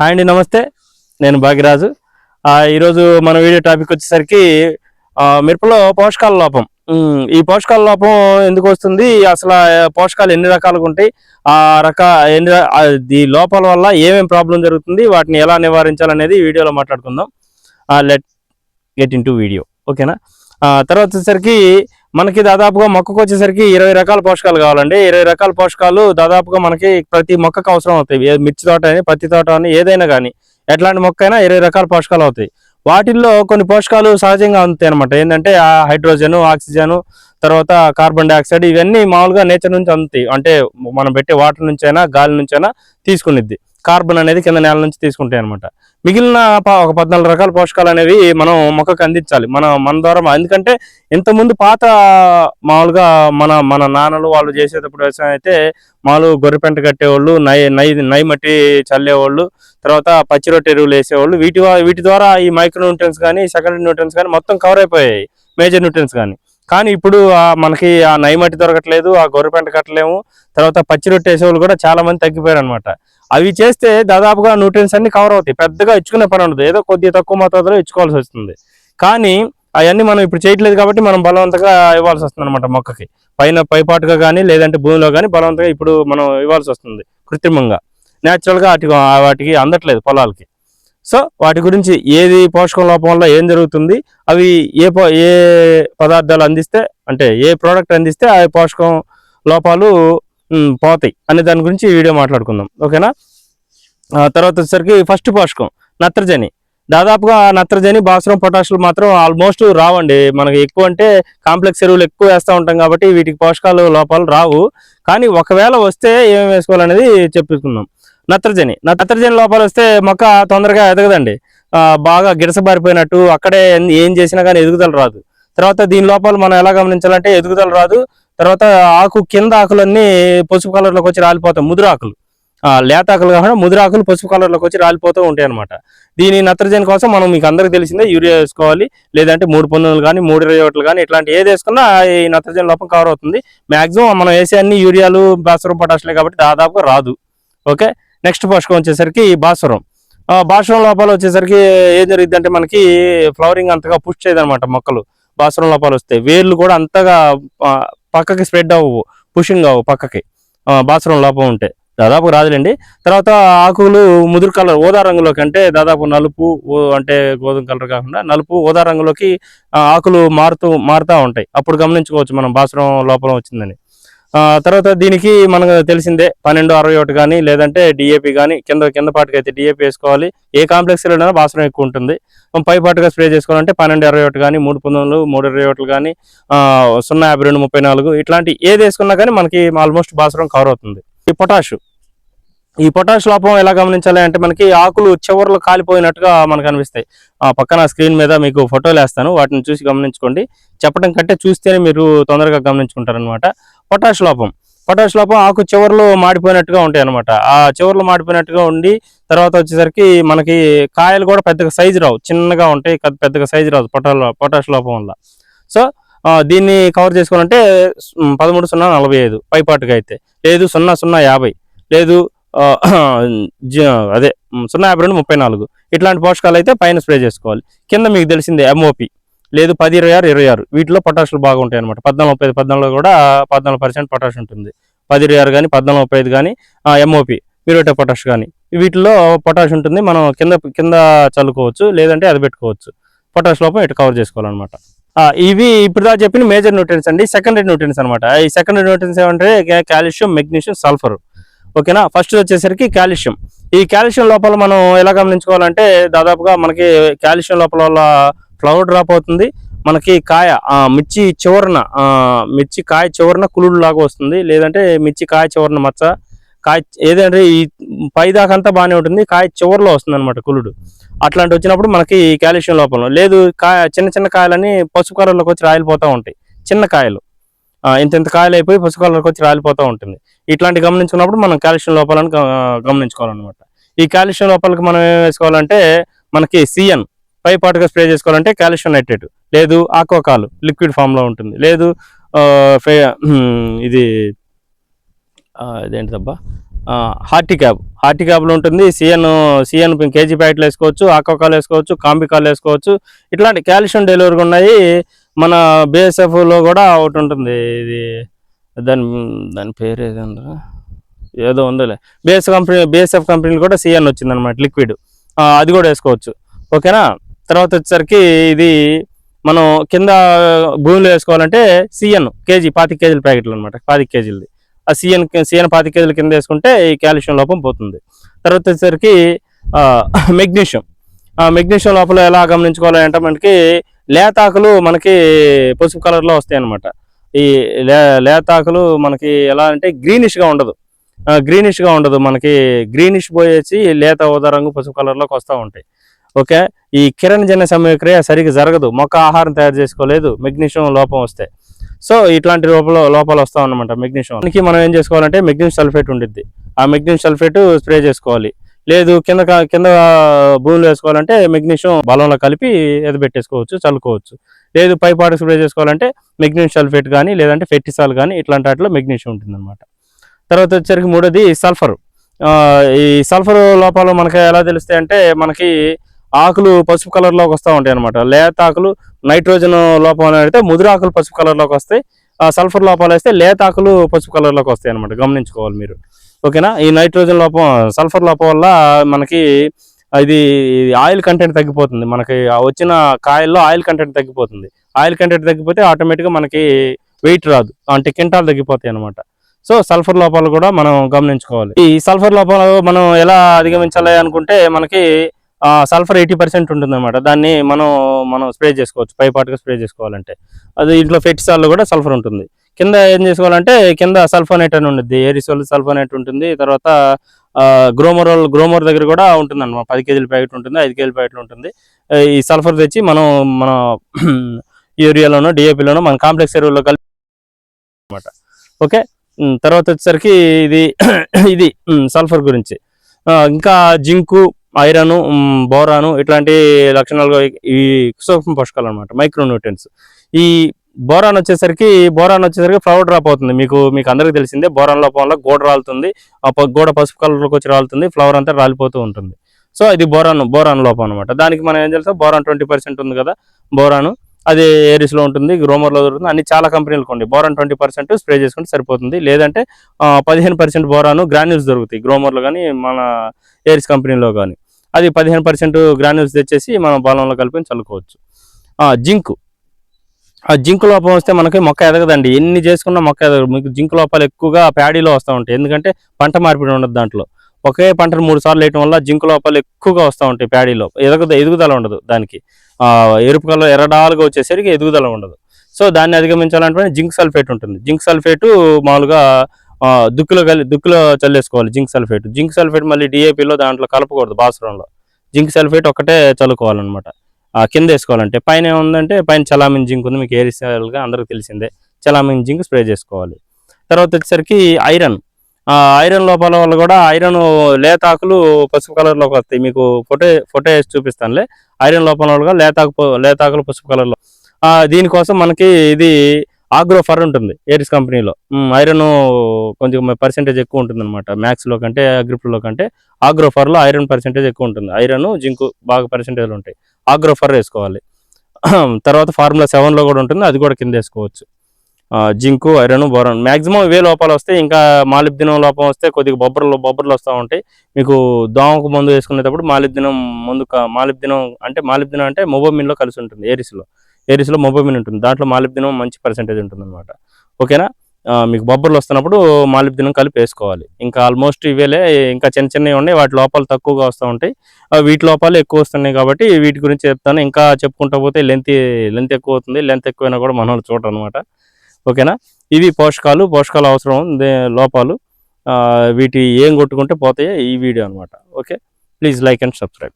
Hi అండి నమస్తే. నేను భాగ్యరాజు. ఈరోజు మన వీడియో టాపిక్ వచ్చేసరికి మిరపలో పోషకాల లోపం. ఈ పోషకాల లోపం ఎందుకు వస్తుంది? అసలు పోషకాలు ఎన్ని రకాలుగా ఉంటాయి? ఆ రక ఎన్ని ఈ లోపాల వల్ల ఏమేమి ప్రాబ్లం జరుగుతుంది? వాటిని ఎలా నివారించాలనేది వీడియోలో మాట్లాడుకుందాం. Let get in video. ఓకేనా? తర్వాత వచ్చేసరికి మనకి దాదాపుగా మొక్కకు వచ్చేసరికి ఇరవై రకాల పోషకాలు కావాలండి. ఇరవై రకాల పోషకాలు దాదాపుగా మనకి ప్రతి మొక్కకు అవసరం అవుతాయి. మిర్చి తోట అని పత్తి తోట అని ఏదైనా కానీ ఎట్లాంటి మొక్క అయినా ఇరవై రకాల పోషకాలు అవుతాయి. వాటిల్లో కొన్ని పోషకాలు సహజంగా అందుతాయి అనమాట ఏంటంటే ఆ హైడ్రోజన్ ఆక్సిజన్ తర్వాత కార్బన్ డైఆక్సైడ్ ఇవన్నీ మామూలుగా నేచర్ నుంచి అందుతాయి. అంటే మనం పెట్టే వాటర్ నుంచైనా గాలి నుంచైనా తీసుకునిద్ది. కార్బన్ అనేది కింద నేల నుంచి తీసుకుంటాయి అనమాట మిగిలిన ఒక పద్నాలుగు రకాల పోషకాలు అనేవి మనం మొక్కకు అందించాలి. మన మన ద్వారా ఎందుకంటే ఇంతకుముందు పాత మామూలుగా మన మన నాన్నలు వాళ్ళు చేసేటప్పుడు వ్యవసాయం అయితే మామూలు గొర్రెపెంట కట్టేవాళ్ళు నై నై నై మట్టి చల్లేవాళ్ళు తర్వాత పచ్చి రొట్టె ఎరువులు వేసేవాళ్ళు. వీటి వీటి ద్వారా ఈ మైక్రో న్యూట్రియన్స్ కానీ సెకండరీ న్యూట్రియన్స్ కానీ మొత్తం కవర్ అయిపోయాయి. మేజర్ న్యూట్రియన్స్ కానీ. కానీ ఇప్పుడు మనకి ఆ నై మట్టి దొరకట్లేదు ఆ గొర్రెపెంట కట్టలేము. తర్వాత పచ్చి రొట్టె వేసేవాళ్ళు కూడా చాలా మంది తగ్గిపోయారు అనమాట అవి చేస్తే దాదాపుగా న్యూట్రియన్స్ అన్ని కవర్ అవుతాయి. పెద్దగా ఇచ్చుకునే పని ఉండదు. ఏదో కొద్దిగా తక్కువ మోతాదులో ఇచ్చుకోవాల్సి వస్తుంది. కానీ అవన్నీ మనం ఇప్పుడు చేయట్లేదు కాబట్టి మనం బలవంతంగా ఇవ్వాల్సి వస్తుంది అనమాట మొక్కకి. పైన పైపాటుగా కానీ లేదంటే భూమిలో కానీ బలవంతంగా ఇప్పుడు మనం ఇవ్వాల్సి వస్తుంది కృత్రిమంగా. న్యాచురల్గా వాటి వాటికి అందట్లేదు పొలాలకి. సో వాటి గురించి ఏది పోషకం లోపం వల్ల ఏం జరుగుతుంది? అవి ఏ ఏ పదార్థాలు అందిస్తే అంటే ఏ ప్రోడక్ట్ అందిస్తే ఆ పోషకం లోపాలు పోతాయి అనే దాని గురించి ఈ వీడియో మాట్లాడుకుందాం. ఓకేనా? తర్వాత వచ్చేసరికి ఫస్ట్ పోషకం నత్రజని. దాదాపుగా నత్రజని భాస్వరం పొటాషియం మాత్రం ఆల్మోస్ట్ రావండి. మనకి ఎక్కువ అంటే కాంప్లెక్స్ ఎరువులు ఎక్కువ వేస్తూ ఉంటాం కాబట్టి వీటికి పోషకాలు లోపాలు రావు. కానీ ఒకవేళ వస్తే ఏమేమి వేసుకోవాలనేది చెప్పుకుందాం నత్రజని నత్రజని లోపాలు వస్తే మొక్క తొందరగా ఎదగదండి. బాగా గిడసబారిపోయినట్టు అక్కడే ఏం చేసినా కానీ ఎదుగుదల రాదు. తర్వాత దీని లోపాలు మనం ఎలా గమనించాలంటే ఎదుగుదల రాదు. తర్వాత ఆకు కింద ఆకులన్నీ పసుపు కలర్లోకి వచ్చి రాలిపోతాయి ముదురాకులు ఆ, లేత ఆకులు కాకుండా ముదురాకులు పసుపు కలర్లోకి వచ్చి రాలిపోతూ ఉంటాయి అనమాట దీని నత్రజని కోసం మనం మీకు అందరికి తెలిసిందే యూరియా వేసుకోవాలి లేదంటే మూడు పంతొమ్మిది కానీ మూడు ఇరవై ఒకటి కానీ ఇట్లాంటి ఏది వేసుకున్నా ఈ నత్రజని లోపం కవర్ అవుతుంది. మాక్సిమం మనం వేసే అన్ని యూరియాలు భాస్వరం పొటాషులే కాబట్టి దాదాపుగా రాదు. ఓకే? నెక్స్ట్ పోషకం వచ్చేసరికి భాస్వరం. ఆ, భాస్వరం లోపాలు వచ్చేసరికి ఏం జరిగింది అంటే మనకి ఫ్లవరింగ్ అంతగా పుష్ చేయదనమాట మొక్కలు. భాస్వరం లోపాలు వస్తాయి. వేర్లు కూడా అంతగా పక్కకి స్ప్రెడ్ అవ్వవు పుషింగ్ అవ్వవు పక్కకి. బాత్రూమ్ లోపం ఉంటే. దాదాపు రాదులేండి. తర్వాత ఆకులు ముదురు కలర్ ఓదా రంగులోకి అంటే దాదాపు నలుపు అంటే గోధుమ కలర్ కాకుండా నలుపు ఓదా రంగులోకి ఆకులు మారుతూ మారుతూ ఉంటాయి. అప్పుడు గమనించుకోవచ్చు మనం భాస్వరం లోపల వచ్చిందని. తర్వాత దీనికి మనకు తెలిసిందే పన్నెండు అరవై ఒకటి కానీ లేదంటే డిఏపి కానీ కింద కింద పాటుకి అయితే డిఏపి వేసుకోవాలి. ఏ కాంప్లెక్స్ అయినా భాస్వరం ఎక్కువ ఉంటుంది. పై పాటుగా స్ప్రే చేసుకోవాలంటే పన్నెండు అరవై ఒకటి కానీ మూడు పంతొమ్మిది మూడు ఇరవై ఒకటి కానీ సున్నా యాభై రెండు ముప్పై నాలుగు ఇట్లాంటి ఏది వేసుకున్నా కానీ మనకి ఆల్మోస్ట్ భాస్వరం కవర్ అవుతుంది. ఈ పొటాష్. ఈ పొటాష్ లోపం ఎలా గమనించాలి అంటే మనకి ఆకులు చివరలు కాలిపోయినట్టుగా మనకు అనిపిస్తాయి. ఆ పక్కన స్క్రీన్ మీద మీకు ఫోటోలు వేస్తాను. వాటిని చూసి గమనించుకోండి. చెప్పడం కంటే చూస్తేనే మీరు తొందరగా గమనించుకుంటారనమాట పొటాష్ లోపం. పొటాష్ లోపం ఆకు చివర్లు మాడిపోయినట్టుగా ఉంటాయి అనమాట ఆ చివర్లు మాడిపోయినట్టుగా ఉండి తర్వాత వచ్చేసరికి మనకి కాయలు కూడా పెద్దగా సైజు రావు. చిన్నగా ఉంటాయి పెద్ద- పెద్దగా సైజు రావు పొటాల్ పొటాష్ లోపం వల్ల. సో దీన్ని కవర్ చేసుకోవాలంటే పదమూడు సున్నా నలభై ఐదు పైపాటుగా అయితే. లేదు సున్నా సున్నా యాభై. లేదు అదే సున్నా యాభై రెండు ముప్పై నాలుగు. ఇట్లాంటి పోషకాలు అయితే పైన స్ప్రే చేసుకోవాలి. కింద మీకు తెలిసిందే ఎంఓపి లేదు పది ఇరవై ఆరు ఇరవై ఆరు. వీటిలో పొటాషులు బాగుంటాయి అనమాట పద్నాలుగు ముప్పై ఐదు కూడా పద్నాలుగు పర్సెంట్ పొటాష్ ఉంటుంది. పది ఇరవై ఆరు కానీ పద్నాలుగు ముప్పై ఐదు కానీ ఎంఓపి మ్యూరేటో పొటాష్ కానీ వీటిలో పొటాష్ ఉంటుంది. మనం కింద కింద చల్లుకోవచ్చు లేదంటే అది పెట్టుకోవచ్చు. పొటాష్ లోపం ఇటు కవర్ చేసుకోవాలన్నమాట. ఇవి ఇప్పుడు దాకా చెప్పిన మేజర్ న్యూట్రియన్స్ అండి. సెకండరీ న్యూట్రియన్స్ అనమాట ఈ సెకండరీ న్యూట్రియన్స్ ఏమంటే కాల్షియం మెగ్నీషియం సల్ఫర్. ఓకేనా? ఫస్ట్ వచ్చేసరికి కాల్షియం. ఈ కాల్షియం లోపల మనం ఎలా గమనించుకోవాలంటే దాదాపుగా మనకి కాల్షియం లోపల వల్ల ఫ్లవర్ డ్రాప్ అవుతుంది. మనకి కాయ మిర్చి చివరన మిర్చి కాయ చివరన కులుడు లాగా వస్తుంది. లేదంటే మిర్చి కాయ చివరన మచ్చ కాయ ఏదంటే ఈ పై అంతా బాగానే ఉంటుంది. కాయ చివరిలో వస్తుంది అనమాట కులుడు. అట్లాంటి వచ్చినప్పుడు మనకి కాల్షియం లోపం లేదు. కాయ చిన్న చిన్న కాయలని పసుపు కలర్లోకి వచ్చి రాలిపోతూ ఉంటాయి. చిన్న కాయలు. ఇంత ఇంత కాయలు అయిపోయి పసుపు కలర్కి వచ్చి రాలిపోతూ ఉంటుంది. ఇట్లాంటి గమనించుకున్నప్పుడు మనం కాల్షియం లోపాలను గమనించుకోవాలన్నమాట. ఈ కాల్షియం లోపాలకి మనం ఏం వేసుకోవాలంటే మనకి సిఎన్ పై పాటుగా స్ప్రే చేసుకోవాలంటే కాల్షియం నైట్రేట్. లేదు ఆక్వాకాలు లిక్విడ్ ఫామ్లో ఉంటుంది. లేదు ఇది ఇదేంటి ఇదేంటిదబ్బా? Hearty cab. హార్టీ క్యాబ్లో ఉంటుంది. సిఎన్ సిఎన్ కేజీ ప్యాకెట్లు వేసుకోవచ్చు ఆక్వాకాలు వేసుకోవచ్చు కాంబికాలు వేసుకోవచ్చు. ఇట్లాంటి కాల్షియం డెలివరీ ఉన్నాయి. మన బిఎస్ఎఫ్లో కూడా ఒకటి ఉంటుంది. ఇది దాని దాని పేరు ఏదంటారా ఏదో ఉందిలే. బిఎస్ కంపెనీ బిఎస్ఎఫ్ కంపెనీలు కూడా సిఎన్ వచ్చింది అనమాట లిక్విడ్ అది కూడా వేసుకోవచ్చు. ఓకేనా? తర్వాత వచ్చేసరికి ఇది మనం కింద భూమిలో వేసుకోవాలంటే సిఎన్ కేజీ పాతి కేజీల ప్యాకెట్లు అనమాట పాతి కేజీలది. ఆ సిఎన్ సిఎన్ పాతి కేజీల కింద వేసుకుంటే ఈ కాల్షియం లోపం పోతుంది. తర్వాత వచ్చేసరికి మెగ్నీషియం. మెగ్నీషియం లోపల ఎలా గమనించుకోవాలి అంటే మనకి లేతాకులు మనకి పసుపు కలర్లో వస్తాయి అనమాట ఈ లే లేతాకులు మనకి ఎలా అంటే గ్రీనిష్గా ఉండదు. గ్రీనిష్గా ఉండదు. మనకి గ్రీనిష్ పోయేసి లేత ఊదా రంగు పసుపు కలర్లోకి వస్తూ ఉంటాయి. ఓకే? ఈ కిరణజన్య సమయక్రియ సరిగ్గా జరగదు. మొక్క ఆహారం తయారు చేసుకోలేదు. మెగ్నీషియం లోపం వస్తే. సో ఇట్లాంటి లోపల లోపాలు వస్తాం అనమాట మెగ్నీషియం. దానికి మనం ఏం చేసుకోవాలంటే మెగ్నీషియం సల్ఫేట్ ఉండిద్ది. ఆ మెగ్నీషియం సల్ఫేట్ స్ప్రే చేసుకోవాలి. లేదు కింద కింద భూమిలో వేసుకోవాలంటే మెగ్నీషియం బలంలో కలిపి ఎదబెట్టేసుకోవచ్చు చల్లుకోవచ్చు. లేదు పై పాటు స్ప్రే చేసుకోవాలంటే మెగ్నీషియం సల్ఫేట్ కానీ లేదంటే ఫెట్టిసాల్ కానీ ఇట్లాంటి వాటిలో మెగ్నీషియం ఉంటుంది అనమాట తర్వాత వచ్చరికి మూడోది సల్ఫర్. ఈ సల్ఫర్ లోపాలు మనకి ఎలా తెలుస్తాయి అంటే మనకి ఆకులు పసుపు కలర్లోకి వస్తూ ఉంటాయి అనమాట లేత ఆకులు నైట్రోజన్ లోపం అయితే ముదురు ఆకులు పసుపు కలర్లోకి వస్తాయి. ఆ సల్ఫర్ లోపాలు వేస్తే లేత ఆకులు పసుపు కలర్లోకి వస్తాయి అనమాట గమనించుకోవాలి మీరు. ఓకేనా? ఈ నైట్రోజన్ లోపం సల్ఫర్ లోపం వల్ల మనకి ఇది ఆయిల్ కంటెంట్ తగ్గిపోతుంది. మనకి వచ్చిన కాయల్లో ఆయిల్ కంటెంట్ తగ్గిపోతుంది. ఆయిల్ కంటెంట్ తగ్గిపోతే ఆటోమేటిక్గా మనకి వెయిట్ రాదు. అంటే కింటాలు తగ్గిపోతాయి అనమాట సో సల్ఫర్ లోపాలు కూడా మనం గమనించుకోవాలి. ఈ సల్ఫర్ లోపాలు మనం ఎలా అధిగమించాలి అనుకుంటే మనకి సల్ఫర్ ఎయిటీ పర్సెంట్ ఉంటుంది అనమాట దాన్ని మనం మనం స్ప్రే చేసుకోవచ్చు. పైపాటుగా స్ప్రే చేసుకోవాలంటే. అది ఇంట్లో ఫెట్సాల్లో కూడా సల్ఫర్ ఉంటుంది. కింద ఏం చేసుకోవాలంటే కింద సల్ఫోనేట్ అని ఉంటుంది ఏరిసోల్ సల్ఫోనేట్ ఉంటుంది. తర్వాత గ్రోమరోల్ గ్రోమర్ దగ్గర కూడా ఉంటుంది అనమాట పది కేజీల ప్యాకెట్ ఉంటుంది ఐదు కేజీల ప్యాకెట్ ఉంటుంది. ఈ సల్ఫర్ తెచ్చి మనం మన యూరియాలోనో డిఏపిలోనో మన కాంప్లెక్స్ ఎరువుల్లో కలిపి అనమాట ఓకే? తర్వాత వచ్చేసరికి ఇది ఇది సల్ఫర్ గురించి. ఇంకా జింకు ఐరన్ బోరాను ఇట్లాంటి లక్షణాలు ఈ సూక్ష్మ పోషకాలు అనమాట మైక్రోన్యూట్రియన్స్. ఈ బోరాన్ వచ్చేసరికి బోరాన్ వచ్చేసరికి ఫ్లవర్ డ్రాప్ అవుతుంది. మీకు మీకు అందరికీ తెలిసిందే బోరాన్ లోపంలో గోడ రాలుతుంది ఆ ప- గోడ పసుపు కలర్లోకి వచ్చి రాలుతుంది ఫ్లవర్ అంతా రాలిపోతూ ఉంటుంది. సో ఇది బోరాన్ బోరాన్ లోపం అనమాట దానికి మనం ఏం తెలుసా బోరాన్ ట్వంటీ పర్సెంట్ ఉంది కదా బోరాను అది ఏరిస్లో ఉంటుంది గ్రోమర్లో దొరుకుతుంది అన్ని చాలా కంపెనీలు కొండి బోరాన్ ట్వంటీ పర్సెంట్ స్ప్రే చేసుకుంటే సరిపోతుంది. లేదంటే పదిహేను పర్సెంట్ బోరాను గ్రాన్యూల్స్ దొరుకుతాయి గ్రోమర్లో కానీ మన ఏరిస్ కంపెనీలో కానీ అది పదిహేను పర్సెంట్ గ్రాన్యూల్స్ తెచ్చేసి మనం బలంలో కలిపి చల్లుకోవచ్చు. జింకు. ఆ జింక్ లోపం వస్తే మనకి మొక్క ఎదగదండి. ఎన్ని చేసుకున్నా మొక్క ఎదగదు. మీకు జింక్ లోపాలు ఎక్కువగా ప్యాడీలో వస్తూ ఉంటాయి. ఎందుకంటే పంట మార్పిడి ఉండదు దాంట్లో. ఒకే పంటను మూడు సార్లు వేయటం వల్ల జింక్ లోపాలు ఎక్కువగా వస్తూ ఉంటాయి ప్యాడీలో. ఎదగదు ఎదుగుదల ఉండదు దానికి. ఎరుపు కలర్ ఎర్రడాలుగా వచ్చేసరికి ఎదుగుదల ఉండదు. సో దాన్ని అధిగమించాలంటే జింక్ సల్ఫేట్ ఉంటుంది. జింక్ సల్ఫేటు మామూలుగా దుక్కులో కలి దుక్కులో చల్లేసుకోవాలి జింక్ సల్ఫేట్. జింక్ సల్ఫేట్ మళ్ళీ డిఏపిలో దాంట్లో కలపకూడదు బాసురంలో. జింక్ సల్ఫేట్ ఒకటే చల్లుకోవాలన్నమాట. కింద వేసుకోవాలంటే పైన ఏముందంటే పైన చలామిన్ జింక్ ఉంది మీకు ఏరిసల్గా అందరికి తెలిసిందే. చలామిన్ జింక్ స్ప్రే చేసుకోవాలి. తర్వాత వచ్చేసరికి ఐరన్. ఆ, ఐరన్ లోపాల వల్ల కూడా ఐరన్ లేతాకులు పసుపు కలర్లోకి వస్తాయి. మీకు ఫోటో ఫోటో వేసి చూపిస్తానులే. ఐరన్ లోపల వల్ల లేతాకు లేతాకులు పసుపు కలర్లో. దీనికోసం మనకి ఇది ఆగ్రోఫర్ ఉంటుంది ఏరిస్ కంపెనీలో. ఐరన్ కొంచెం పర్సెంటేజ్ ఎక్కువ ఉంటుంది అనమాట మ్యాక్స్లో కంటే గ్రిప్లో కంటే ఆగ్రోఫర్లో ఐరన్ పర్సెంటేజ్ ఎక్కువ ఉంటుంది. ఐరన్ జింక్ బాగా పర్సెంటేజ్లు ఉంటాయి. ఆగ్రోఫర్ వేసుకోవాలి. తర్వాత ఫార్ములా సెవెన్లో కూడా ఉంటుంది అది కూడా కింద వేసుకోవచ్చు. Zinc iron boron. మాక్సిమం ఇవే లోపాలు వస్తాయి ఇంకా మాలిబ్దినం లోపం వస్తే కొద్దిగా బొబ్బర్లు బొబ్బర్లు వస్తూ ఉంటాయి. మీకు దోమకు మందు వేసుకునేటప్పుడు మాలిబ్దినం ముందు మాలిబ్దినం అంటే మాలిబ్దినం అంటే మొబోమిన్లో కలిసి ఉంటుంది ఏరిస్లో. ఏరిస్లో మొబైమిన్ ఉంటుంది. దాంట్లో మాలిబ్దినం మంచి పర్సెంటేజ్ ఉంటుంది అనమాట ఓకేనా మీకు బొబ్బర్లు వస్తున్నప్పుడు మాలిబ్దినం కలిపి వేసుకోవాలి. ఇంకా ఆల్మోస్ట్ ఇవేలే ఇంకా చిన్న చిన్నవి ఉన్నాయి. వాటి లోపాలు తక్కువగా వస్తూ ఉంటాయి. వీటి లోపాలు ఎక్కువ వస్తున్నాయి కాబట్టి వీటి గురించి చెప్తాను. ఇంకా చెప్పుకుంటా పోతే లెంత్ లెంత్ ఎక్కువ అవుతుంది. లెంత్ ఎక్కువైనా కూడా మన వాళ్ళు చూడరు అనమాట ఓకేనా? ఇవి పోషకాలు పోషకాలు అవసరం లోపాలు. వీటి ఏం కొట్టుకుంటే పోతాయో ఈ వీడియో అనమాట okay? Please like and subscribe